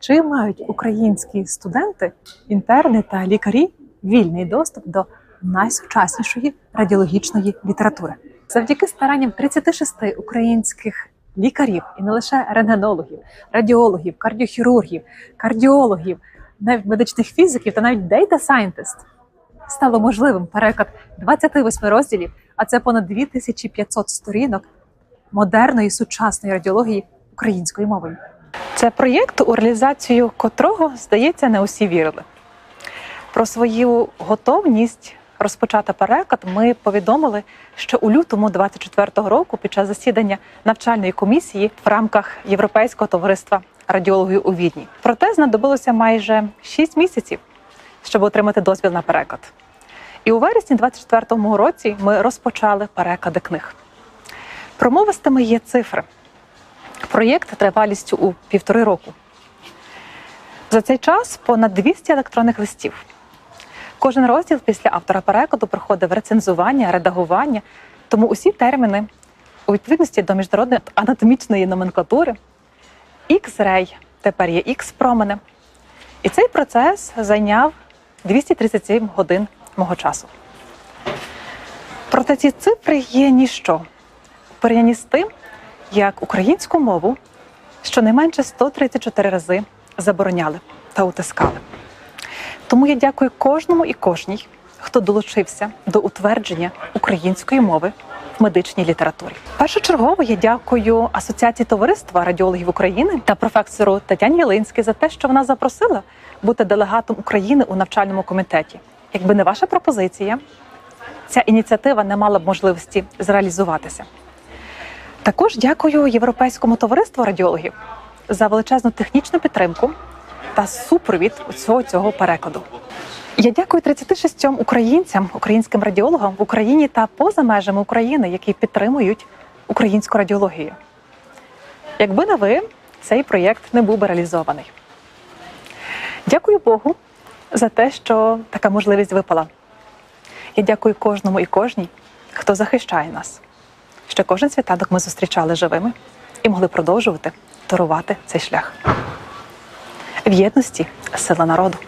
Чи мають українські студенти, інтерни та лікарі вільний доступ до найсучаснішої радіологічної літератури? Завдяки старанням 36 українських лікарів і не лише рентгенологів, радіологів, кардіохірургів, кардіологів, навіть медичних фізиків та навіть дейта сайентист стало можливим переклад 28 розділів, а це понад 2500 сторінок модерної сучасної радіології українською мовою. Це проєкт, у реалізацію котрого, здається, не усі вірили. Про свою готовність розпочати переклад ми повідомили ще у лютому 24-го року під час засідання навчальної комісії в рамках Європейського товариства радіологів у Відні. Проте знадобилося майже 6 місяців, щоб отримати дозвіл на переклад. І у вересні 24-му році ми розпочали переклади книг. Промовистими є цифри. Проєкт тривалістю у півтори року. За цей час понад 200 електронних листів. Кожен розділ після автора перекладу проходив рецензування, редагування, тому усі терміни у відповідності до міжнародної анатомічної номенклатури X-ray, тепер є X-промени. І цей процес зайняв 237 годин мого часу. Проте ці цифри є ніщо порівнянні з тим, як українську мову щонайменше 134 рази забороняли та утискали. Тому я дякую кожному і кожній, хто долучився до утвердження української мови в медичній літературі. Першочергово я дякую Асоціації товариства радіологів України та професору Тетяні Ялинській за те, що вона запросила бути делегатом України у навчальному комітеті. Якби не ваша пропозиція, ця ініціатива не мала б можливості зреалізуватися. Також дякую Європейському товариству радіологів за величезну технічну підтримку та супровід усього цього перекладу. Я дякую 36 українцям, українським радіологам в Україні та поза межами України, які підтримують українську радіологію. Якби не ви, цей проєкт не був би реалізований. Дякую Богу за те, що така можливість випала. Я дякую кожному і кожній, хто захищає нас. Що кожен світанок ми зустрічали живими і могли продовжувати торувати цей шлях. В єдності сила народу.